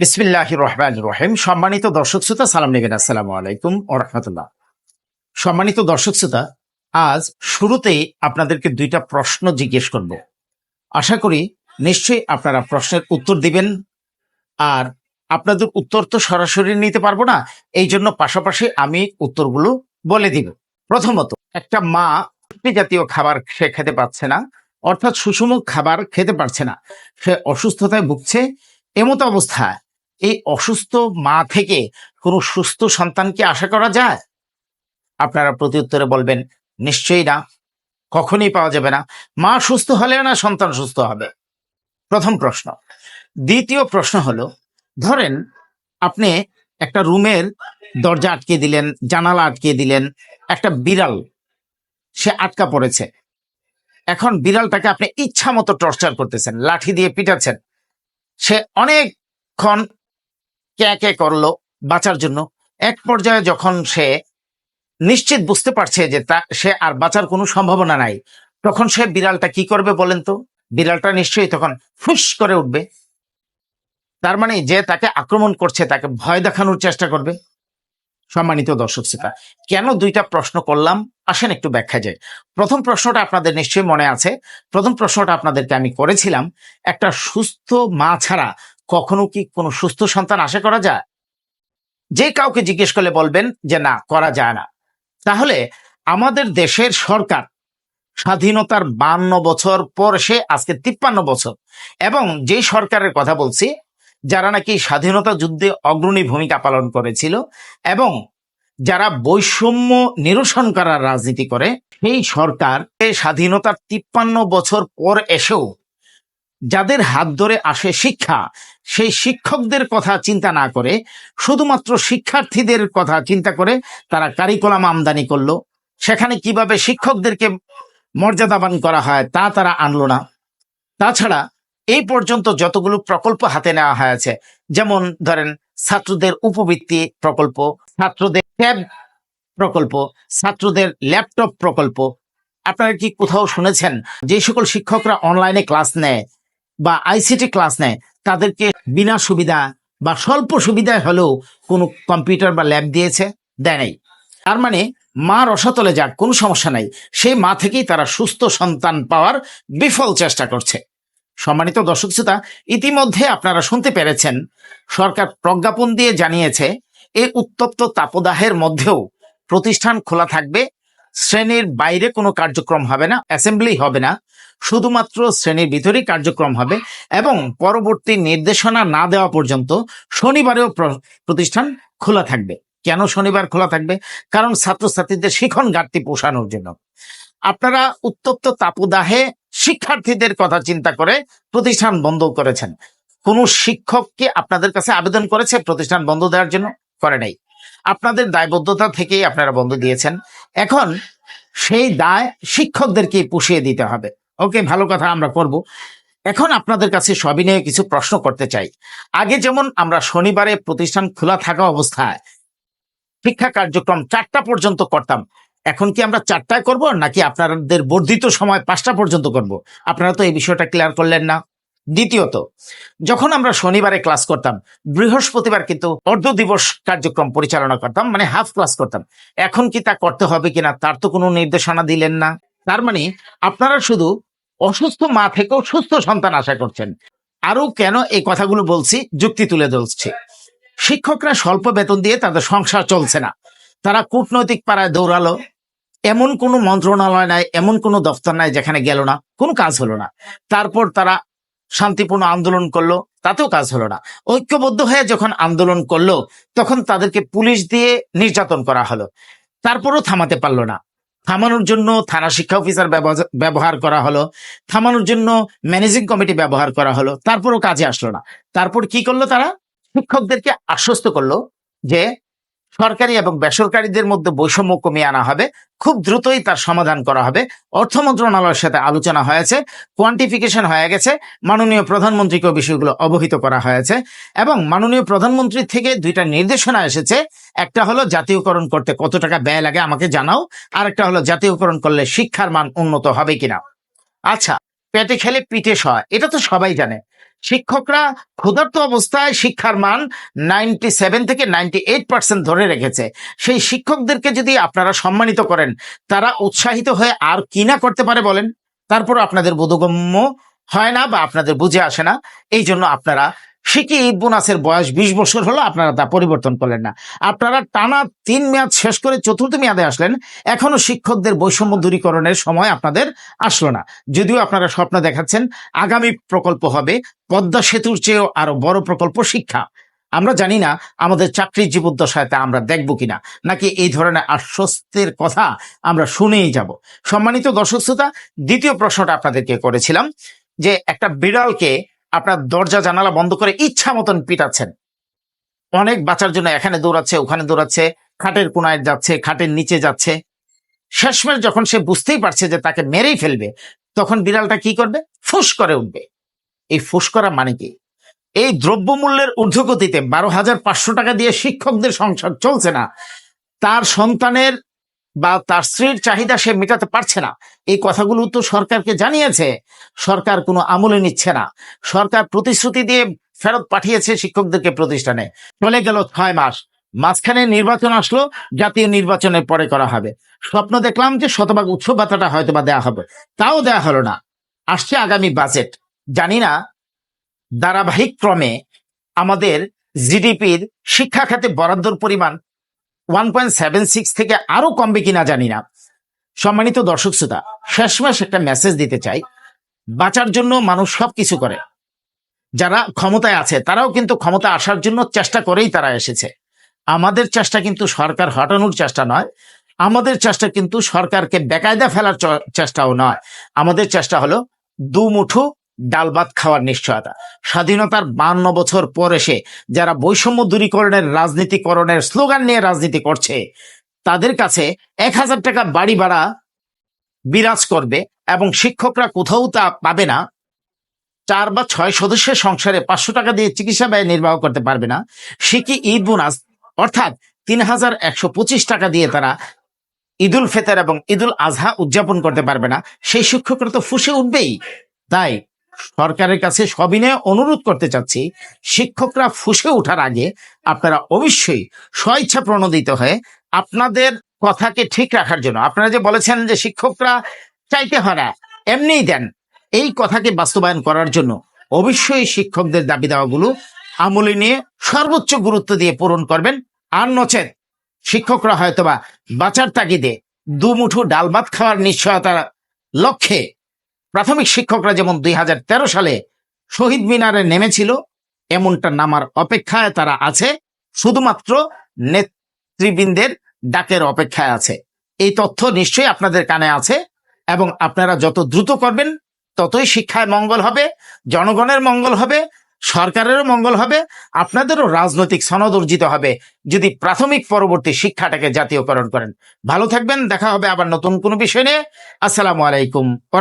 বিসমিল্লাহ রহমান রহিম। সম্মানিত দর্শক শ্রোতা, সালাম নেবেন আসসালামু আলাইকুম ও রহমতুল্লাহ। সম্মানিত দর্শক শ্রোতা, আজ শুরুতেই আপনাদেরকে দুইটা প্রশ্ন জিজ্ঞেস করব। আশা করি নিশ্চয়ই আপনারা প্রশ্নের উত্তর দিবেন, আর আপনাদের উত্তর তো সরাসরি নিতে পারব না এই জন্য পাশাপাশি আমি উত্তরগুলো বলে দিব। প্রথমত, একটা মা জাতীয় খাবার সে খেতে পারছে না, অর্থাৎ সুষম খাবার খেতে পারছে না। সে অসুস্থতায় ভুগছে, এমতো অবস্থায় এই অসুস্থ মা থেকে কোনো সুস্থ সন্তানকে আশা করা যায়? আপনারা প্রতি উত্তরে বলবেন, নিশ্চয়ই না। কখনই পাওয়া যাবে না। মা সুস্থ হলে না সন্তান সুস্থ হবে? প্রথম প্রশ্ন। দ্বিতীয় প্রশ্ন হলো, ধরেন আপনি একটা রুমের দরজা আটকে দিলেন, জানালা আটকে দিলেন, একটা বিড়াল, সে আটকা পড়েছে। এখন বিড়ালটাকে আপনি ইচ্ছা মতো টর্চার করতেছেন, লাঠি দিয়ে পিটাচ্ছেন। সে অনেকক্ষণ ক্যা কে করল বাঁচার জন্য। এক পর্যায়ে যখন সে নিশ্চিত বুঝতে পারছে যে তা, সে আর বাঁচার কোনো সম্ভাবনা নাই, তখন সে বিড়ালটা কি করবে বলেন তো? বিড়ালটা নিশ্চয়ই তখন ফুস করে উঠবে। তার মানে যে তাকে আক্রমণ করছে, তাকে ভয় দেখানোর চেষ্টা করবে। সম্মানিত দর্শক শ্রোতা, কেন দুইটা প্রশ্ন করলাম? আসেন একটু ব্যাখ্যা যায় প্রথম প্রশ্নটা আপনাদের নিশ্চয়ই মনে আছে। প্রথম প্রশ্নটা আপনাদেরকে আমি করেছিলাম, একটা সুস্থ মা ছাড়া কখনো কি কোনো সুস্থ সন্তান আশা করা যায়? যে কাউকে জিজ্ঞেস করলে বলবেন যে, না, করা যায় না। তাহলে আমাদের দেশের সরকার স্বাধীনতার বান্ন বছর পর সে আজকে তিপ্পান্ন বছর। এবং যে সরকারের কথা বলছি, যারা নাকি স্বাধীনতা যুদ্ধে অগ্রণী ভূমিকা পালন করেছিল এবং যারা বৈষম্য নিরসন করার রাজনীতি করে, সেই সরকার স্বাধীনতার তিপ্পান্ন বছর পর এসেও যাদের হাত ধরে আসে শিক্ষা, সেই শিক্ষকদের কথা চিন্তা না করে, শুধুমাত্র শিক্ষার্থীদের কথা চিন্তা করে তারা কারিকুলাম আমদানি করল। সেখানে কীভাবে শিক্ষকদেরকে মর্যাদাবান করা হয় তা তারা আনলো না। তাছাড়া এই পর্যন্ত যতগুলো প্রকল্প হাতে নেওয়া হয়েছে, যেমন ধরেন ছাত্রদের উপবৃত্তি প্রকল্প, ছাত্রদের ট্যাব প্রকল্প, ছাত্রদের ল্যাপটপ প্রকল্প। আপনারা কি কোথাও শুনেছেন যে সকল শিক্ষকরা অনলাইনে ক্লাস নেয় বা আইসিটি ক্লাস নেয়, তাদেরকে বিনা সুবিধা বা স্বল্প সুবিধায় হলেও কোনো কম্পিউটার বা ল্যাব দিয়েছে, দেয় নাই। তার মানে মা রসাতলে যাক, কোনো সমস্যা নাই। সেই মা থেকেই তারা সুস্থ সন্তান পাওয়ার বিফল চেষ্টা করছে। সম্মানিত দর্শক শ্রোতা, ইতিমধ্যে আপনারা শুনতে পেরেছেন, সরকার প্রজ্ঞাপন দিয়ে জানিয়েছে এই উত্তপ্ত তাপদাহের মধ্যেও প্রতিষ্ঠান খোলা থাকবে শ্রেণির বাইরে কোনো কার্যক্রম হবে না অ্যাসেম্বলি হবে না, শুধুমাত্র শ্রেণির ভিতরেই কার্যক্রম হবে এবং পরবর্তী নির্দেশনা না দেওয়া পর্যন্ত শনিবারেও প্র- প্রতিষ্ঠান খোলা থাকবে। কেন শনিবার খোলা থাকবে? কারণ ছাত্রছাত্রীদের শিখন ঘাটতি পোষানোর জন্য। আপনারা উত্তপ্ত তাপদাহে শিক্ষার্থীদের কথা চিন্তা করে প্রতিষ্ঠান বন্ধ করেছেন। কোন শিক্ষক কি আপনাদের কাছে আবেদন করেছে প্রতিষ্ঠান বন্ধ দেওয়ার জন্য? করে নাই। আপনাদের দায়বদ্ধতা থেকেই আপনারা বন্ধ দিয়েছেন। এখন সেই দায় শিক্ষকদেরকে পুষিয়ে দিতে হবে। ওকে, ভালো কথা আমরা করব। এখন আপনাদের কাছে সবিনয়ে কিছু প্রশ্ন করতে চাই। আগে যেমন আমরা শনিবারে প্রতিষ্ঠান খোলা থাকা অবস্থায় শিক্ষা কার্যক্রম চারটা পর্যন্ত করতাম। এখন কি আমরা চারটায় করব নাকি আপনাদের বর্ধিত সময় পাঁচটা পর্যন্ত করব? আপনারা তো এই বিষয়টা ক্লিয়ার করলেন না। দ্বিতীয়ত, যখন আমরা শনিবারে ক্লাস করতাম, বৃহস্পতিবার কিন্তু অর্ধ দিবস কার্যক্রম পরিচালনা করতাম মানে হাফ ক্লাস করতাম। এখন কি তা করতে হবে কিনা, তার তো কোনো নির্দেশনা দিলেন না। তার মানে আপনারা শুধু অসুস্থ মা থেকেও সুস্থ সন্তান আশা করছেন। আরও কেন এই কথাগুলো বলছি, যুক্তি তুলে ধরছি। শিক্ষকরা স্বল্প বেতন দিয়ে তাদের সংসার চলছে না। তারা কূটনৈতিক পাড়ায় দৌড়ালো। এমন কোনো মন্ত্রণালয় নাই, এমন কোনো দফতর নাই যেখানে গেল না। কোনো কাজ হলো না। তারপর তারা শান্তিপূর্ণ আন্দোলন করল, তাতেও কাজ হলো না। ঐক্যবদ্ধ হয়ে যখন আন্দোলন করল, তখন তাদেরকে পুলিশ দিয়ে নির্যাতন করা হলো। তারপরও থামাতে পারল না। থামানোর জন্য থানা শিক্ষা অফিসার ব্যবহার- করা হলো। থামানোর জন্য ম্যানেজিং কমিটি ব্যবহার করা হলো। তারপরও কাজে আসলো না। তারপর কি করল তারা? শিক্ষকদেরকে আশ্বস্ত করল যে সরকারি এবং বেসরকারিদের মধ্যে বৈষম্য কমিয়ে আনা হবে। খুব দ্রুতই তার সমাধান করা হবে। অর্থ মন্ত্রণালয়ের সাথে আলোচনা হয়েছে কোয়ান্টিফিকেশন হয়ে গেছে, মাননীয় প্রধানমন্ত্রীকে বিষয়গুলো অবহিত করা হয়েছে এবং মাননীয় প্রধানমন্ত্রী থেকে দুইটা নির্দেশনা এসেছে। একটা হলো, জাতীয়করণ করতে কত টাকা ব্যয় লাগে আমাকে জানাও, আর একটা হলো, জাতীয়করণ করলে শিক্ষার মান উন্নত হবে কিনা। আচ্ছা পেটে খেলে পিঠে সয় এটা তো সবাই জানে। শিক্ষকরা ক্ষুধার্ত অবস্থায় শিক্ষার মান নাইনটি সেভেন থেকে নাইনটি এইট পার্সেন্ট ধরে রেখেছে। সেই শিক্ষকদেরকে যদি আপনারা সম্মানিত করেন, তারা উৎসাহিত হয়ে আর কি না করতে পারে বলেন? তারপর আপনাদের বোধগম্য হয় না বা আপনাদের বুঝে আসে না। এই জন্য আপনারা শিকি ঈদ বোনাসের বয়স বিশ বছর হলো, আপনারা তা পরিবর্তন করলেন না। আপনারা টানা তিন মেয়াদ শেষ করে চতুর্থ মেয়াদে আসলেন, এখনও শিক্ষকদের বৈষম্য দূরীকরণের সময় আপনাদের আসলো না। যদিও আপনারা স্বপ্ন দেখাচ্ছেন, আগামী প্রকল্প হবে, পদ্মা সেতুর চেয়েও আরও বড় প্রকল্প শিক্ষা। আমরা জানি না আমাদের চাকরির জীবদ্দশায় তা আমরা দেখব কিনা, নাকি এই ধরনের আশ্বস্তের কথা আমরা শুনেই যাব। সম্মানিত দর্শক শ্রোতা, দ্বিতীয় প্রশ্নটা আপনাদেরকে করেছিলাম, যে একটা বিড়ালকে আপনার দরজা, জানালা বন্ধ করে ইচ্ছা মতন পিটাচ্ছেন। অনেক বাঁচার জন্য এখানে দৌড়াচ্ছে, ওখানে দৌড়াচ্ছে, খাটের কোনায় যাচ্ছে, খাটের নিচে যাচ্ছে। শেষমেশ যখন সে বুঝতেই পারছে যে তাকে মেরেই ফেলবে, তখন বিড়ালটা কি করবে? ফুস করে উঠবে। এই ফুস করা মানে কি? এই দ্রব্যমূল্যের ঊর্ধ্বগতিতে বারো হাজার পাঁচশো টাকা দিয়ে শিক্ষকদের সংসার চলছে না। তার সন্তানের বা তার স্ত্রীর চাহিদা সে মেটাতে পারছে না। এই কথাগুলো তো সরকারকে জানিয়েছে। সরকার কোনো আমলে নিচ্ছে না। সরকার প্রতিশ্রুতি দিয়ে ফেরত পাঠিয়েছে শিক্ষকদেরকে প্রতিষ্ঠানে। চলে গেল ছয় মাস। মাঝখানে নির্বাচন আসলো, জাতীয় নির্বাচনের পরে করা হবে। স্বপ্ন দেখলাম যে শতভাগ উৎসব ভাতাটা হয়তো বা দেওয়া হবে। তাও দেওয়া হলো না। আসছে আগামী বাজেট। জানি না ধারাবাহিক ক্রমে আমাদের জিডিপির শিক্ষা খাতে বরাদ্দর পরিমাণ ওয়ান পয়েন্ট সেভেন সিক্স থেকে আরও কমবে কিনা জানি না। সম্মানিত দর্শক শ্রোতা, শেষমেশ একটা মেসেজ দিতে চাই। বাঁচার জন্য মানুষ সবকিছু করে। যারা ক্ষমতায় আছে, তারাও কিন্তু ক্ষমতা আসার জন্য চেষ্টা করেই তারা এসেছে। আমাদের চেষ্টা কিন্তু সরকার হটানোর চেষ্টা নয়। আমাদের চেষ্টা কিন্তু সরকারকে বেকায়দা ফেলার চেষ্টাও নয়। আমাদের চেষ্টা হলো দুমুঠো ডাল ভাত খাওয়ার নিশ্চয়তা। স্বাধীনতার বান্ন বছর পর এসে যারা বৈষম্য দূরীকরণের রাজনীতিকরণের স্লোগান নিয়ে রাজনীতি করছে, তাদের কাছে এক হাজার টাকা বাড়ি ভাড়া বিরাজ করবে এবং শিক্ষকরা কোথাও তা পাবে না। চার বা ছয় সদস্যের সংসারে পাঁচশো টাকা দিয়ে চিকিৎসা ব্যয় নির্বাহ করতে পারবে না। সে কি ঈদ বোনাস? অর্থাৎ তিন হাজার একশো পঁচিশ টাকা দিয়ে তারা ঈদুল ফেতর এবং ঈদুল আজহা উদযাপন করতে পারবে না। সেই শিক্ষকরা তো ফুসে উঠবেই। তাই সরকারের কাছে সবিনয়ে অনুরোধ করতে চাচ্ছি, শিক্ষকরা ফুসে ওঠার আগে আপনারা অবশ্যই স্বইচ্ছা প্রণোদিত হয়ে আপনাদের কথাকে ঠিক রাখার জন্য, আপনারা যে বলেছেন যে শিক্ষকরা চাইতে হয় না, এমনিই দেন। এই কথাকে বাস্তবায়ন করার জন্য অবশ্যই শিক্ষকদের দাবি দেওয়াগুলো আমলে নিয়ে সর্বোচ্চ গুরুত্ব দিয়ে পূরণ করবেন। আর নচেত শিক্ষকরা হয়তোবা বাঁচার তাগিদে দুমুঠো ডাল ভাত খাওয়ার নিশ্চয়তার লক্ষ্যে প্রাথমিক শিক্ষকরা যেমন দুই হাজার তেরো সালে শহীদ মিনারে নেমেছিল, এমনটা নামার অপেক্ষায় তারা আছে। শুধুমাত্র নেতৃবৃন্দের ডাকের অপেক্ষায় আছে। এই তথ্য নিশ্চয়ই আপনাদের কানে আছে এবং আপনারা যত দ্রুত করবেন, ততই শিক্ষায় মঙ্গল হবে, জনগণের মঙ্গল হবে, সরকারেরও মঙ্গল হবে, আপনাদেরও রাজনৈতিক সনদ অর্জিত হবে যদি প্রাথমিক পরবর্তী শিক্ষাটাকে জাতীয়করণ করেন। ভালো থাকবেন, দেখা হবে আবার নতুন কোনো বিষয় নিয়ে। আসসালামু আলাইকুম ও